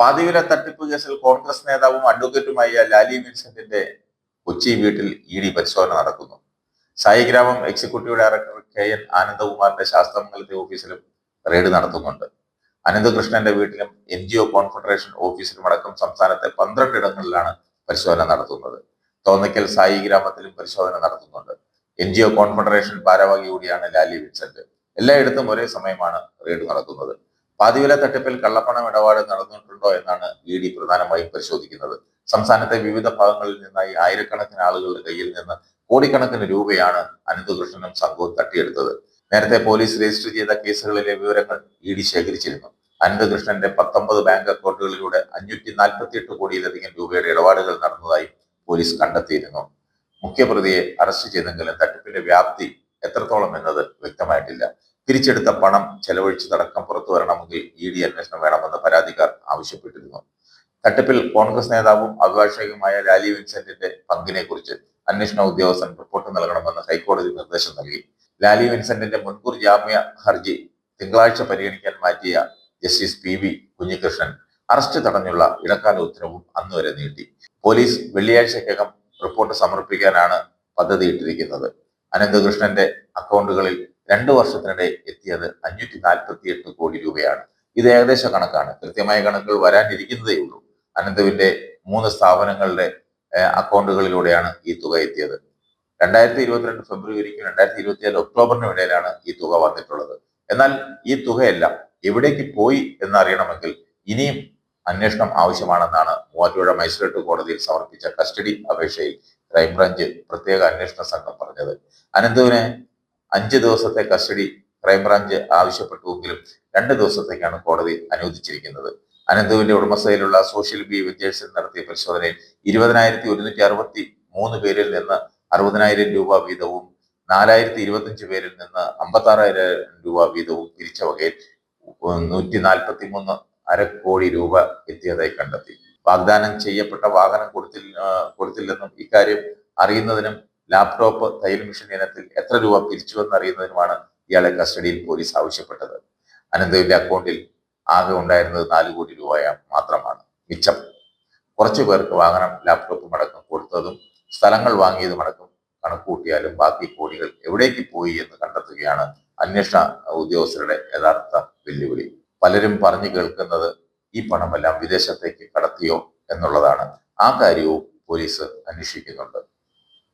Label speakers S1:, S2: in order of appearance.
S1: പാതിവില തട്ടിപ്പ് കേസിൽ കോൺഗ്രസ് നേതാവും അഡ്വക്കേറ്റുമായ ലാലി വിൻസെന്റിന്റെ കൊച്ചി വീട്ടിൽ ഇ ഡി പരിശോധന നടക്കുന്നു. Saigramam executive director K N ആനന്ദകുമാറിന്റെ ശാസ്ത്രമംഗലത്തെ ഓഫീസിലും റെയ്ഡ് നടത്തുന്നുണ്ട്. അനന്തകൃഷ്ണന്റെ വീട്ടിലും എൻ ജി ഒ കോൺഫെഡറേഷൻ ഓഫീസിലും അടക്കം സംസ്ഥാനത്തെ പന്ത്രണ്ട് ഇടങ്ങളിലാണ് പരിശോധന നടത്തുന്നത്. തോന്നയ്ക്കൽ സായി ഗ്രാമത്തിലും പരിശോധന നടത്തുന്നുണ്ട്. എൻ ജി ഒ കോൺഫെഡറേഷൻ ഭാരവാഹി കൂടിയാണ് ലാലി വിൻസെന്റ്. എല്ലായിടത്തും ഒരേ സമയമാണ് റെയ്ഡ് നടക്കുന്നത്. പാതിവില തട്ടിപ്പിൽ കള്ളപ്പണം ഇടപാട് നടന്നിട്ടുണ്ടോ എന്നാണ് ഇ ഡി പ്രധാനമായും പരിശോധിക്കുന്നത്. സംസ്ഥാനത്തെ വിവിധ ഭാഗങ്ങളിൽ നിന്നായി ആയിരക്കണക്കിന് ആളുകളുടെ കയ്യിൽ നിന്ന് കോടിക്കണക്കിന് രൂപയാണ് അനന്തകൃഷ്ണനും സംഘവും തട്ടിയെടുത്തത്. നേരത്തെ പോലീസ് രജിസ്റ്റർ ചെയ്ത കേസുകളിലെ വിവരങ്ങൾ ഇ ഡി ശേഖരിച്ചിരുന്നു. അനന്തകൃഷ്ണന്റെ പത്തൊമ്പത് ബാങ്ക് അക്കൗണ്ടുകളിലൂടെ അഞ്ഞൂറ്റി നാൽപ്പത്തി എട്ട് കോടിയിലധികം രൂപയുടെ ഇടപാടുകൾ നടന്നതായി പോലീസ് കണ്ടെത്തിയിരുന്നു. മുഖ്യപ്രതിയെ അറസ്റ്റ് ചെയ്തെങ്കിലും തട്ടിപ്പിന്റെ വ്യാപ്തി എത്രത്തോളം എന്നത് വ്യക്തമായിട്ടില്ല. പിരിച്ചെടുത്ത പണം ചെലവഴിച്ചതടക്കം പുറത്തു വരണമെങ്കിൽ ഇ ഡി അന്വേഷണം വേണമെന്ന് പരാതിക്കാർ ആവശ്യപ്പെട്ടിരുന്നു. തട്ടിപ്പിൽ കോൺഗ്രസ് നേതാവും അഭിഭാഷകയുമായ ലാലി വിൻസെന്റിന്റെ പങ്കിനെ കുറിച്ച് അന്വേഷണ ഉദ്യോഗസ്ഥൻ റിപ്പോർട്ട് നൽകണമെന്ന് ഹൈക്കോടതി നിർദ്ദേശം നൽകി. ലാലി വിൻസെന്റിന്റെ മുൻകൂർ ജാമ്യ ഹർജി തിങ്കളാഴ്ച പരിഗണിക്കാൻ മാറ്റിയ justice P V Kunhikrishnan arrest തടഞ്ഞുള്ള ഇടക്കാല ഉത്തരവും അന്നുവരെ നീട്ടി. Police വെള്ളിയാഴ്ചക്കകം report സമർപ്പിക്കാനാണ് പദ്ധതിയിട്ടിരിക്കുന്നത്. അനന്തകൃഷ്ണന്റെ അക്കൗണ്ടുകളിൽ രണ്ടു വർഷത്തിനിടെ എത്തിയത് അഞ്ഞൂറ്റി നാൽപ്പത്തി എട്ട് കോടി രൂപയാണ്. ഇത് ഏകദേശ കണക്കാണ്. കൃത്യമായ കണക്കുകൾ വരാനിരിക്കുന്നതേ ഉള്ളൂ. അനന്തുവിന്റെ മൂന്ന് സ്ഥാപനങ്ങളുടെ അക്കൗണ്ടുകളിലൂടെയാണ് ഈ തുക എത്തിയത്. രണ്ടായിരത്തി ഇരുപത്തിരണ്ട് ഫെബ്രുവരിക്കും രണ്ടായിരത്തി ഇരുപത്തിയേഴ് ഒക്ടോബറിനും ഇടയിലാണ് ഈ തുക വന്നിട്ടുള്ളത്. എന്നാൽ ഈ തുകയെല്ലാം എവിടേക്ക് പോയി എന്നറിയണമെങ്കിൽ ഇനിയും അന്വേഷണം ആവശ്യമാണെന്നാണ് മൂവാറ്റുപുഴ മജിസ്ട്രേറ്റ് കോടതിയിൽ സമർപ്പിച്ച കസ്റ്റഡി അപേക്ഷയിൽ ക്രൈംബ്രാഞ്ച് പ്രത്യേക അന്വേഷണ സംഘം പറഞ്ഞത്. അനന്തുവിനെ അഞ്ച് ദിവസത്തെ കസ്റ്റഡി ക്രൈംബ്രാഞ്ച് ആവശ്യപ്പെട്ടുവെങ്കിലും രണ്ട് ദിവസത്തേക്കാണ് കോടതി അനുവദിച്ചിരിക്കുന്നത്. അനന്തുവിന്റെ ഉടമസ്ഥയിലുള്ള സോഷ്യൽ ബി വെഞ്ചേഴ്സിൽ നടത്തിയ പരിശോധനയിൽ ഇരുപതിനായിരത്തി ഒരുന്നൂറ്റി അറുപത്തി മൂന്ന് പേരിൽ നിന്ന് അറുപതിനായിരം രൂപ വീതവും നാലായിരത്തി ഇരുപത്തിയഞ്ച് പേരിൽ നിന്ന് അമ്പത്താറായിരം രൂപ വീതവും തിരിച്ച വകയിൽ നൂറ്റി നാൽപ്പത്തി മൂന്ന് അര കോടി രൂപ എത്തിയതായി കണ്ടെത്തി. വാഗ്ദാനം ചെയ്യപ്പെട്ട വാഹനം കൊടുത്തില്ല ആ, കൊടുത്തില്ലെന്നും ഇക്കാര്യം അറിയുന്നതിനും ലാപ്ടോപ്പ് തയ്യൽ മെഷീൻ ഇനത്തിൽ എത്ര രൂപ പിരിച്ചുവെന്ന് അറിയുന്നതിനുമാണ് ഇയാളെ കസ്റ്റഡിയിൽ പോലീസ് ആവശ്യപ്പെട്ടത്. അനന്തവിന്റെ അക്കൗണ്ടിൽ ആകെ ഉണ്ടായിരുന്നത് നാല് കോടി രൂപ മാത്രമാണ്. മിച്ചം. കുറച്ചു പേർക്ക് വാഹനം ലാപ്ടോപ്പും അടക്കം കൊടുത്തതും സ്ഥലങ്ങൾ വാങ്ങിയതും അടക്കം കണക്കുകൂട്ടിയാലും ബാക്കി കോടികൾ എവിടേക്ക് പോയി എന്ന് കണ്ടെത്തുകയാണ് അന്വേഷണ ഉദ്യോഗസ്ഥരുടെ യഥാർത്ഥ വെല്ലുവിളി. പലരും പറഞ്ഞു കേൾക്കുന്നത് ഈ പണമെല്ലാം വിദേശത്തേക്ക് കടത്തിയോ എന്നുള്ളതാണ്. ആ കാര്യവും പോലീസ് അന്വേഷിക്കുന്നുണ്ട്.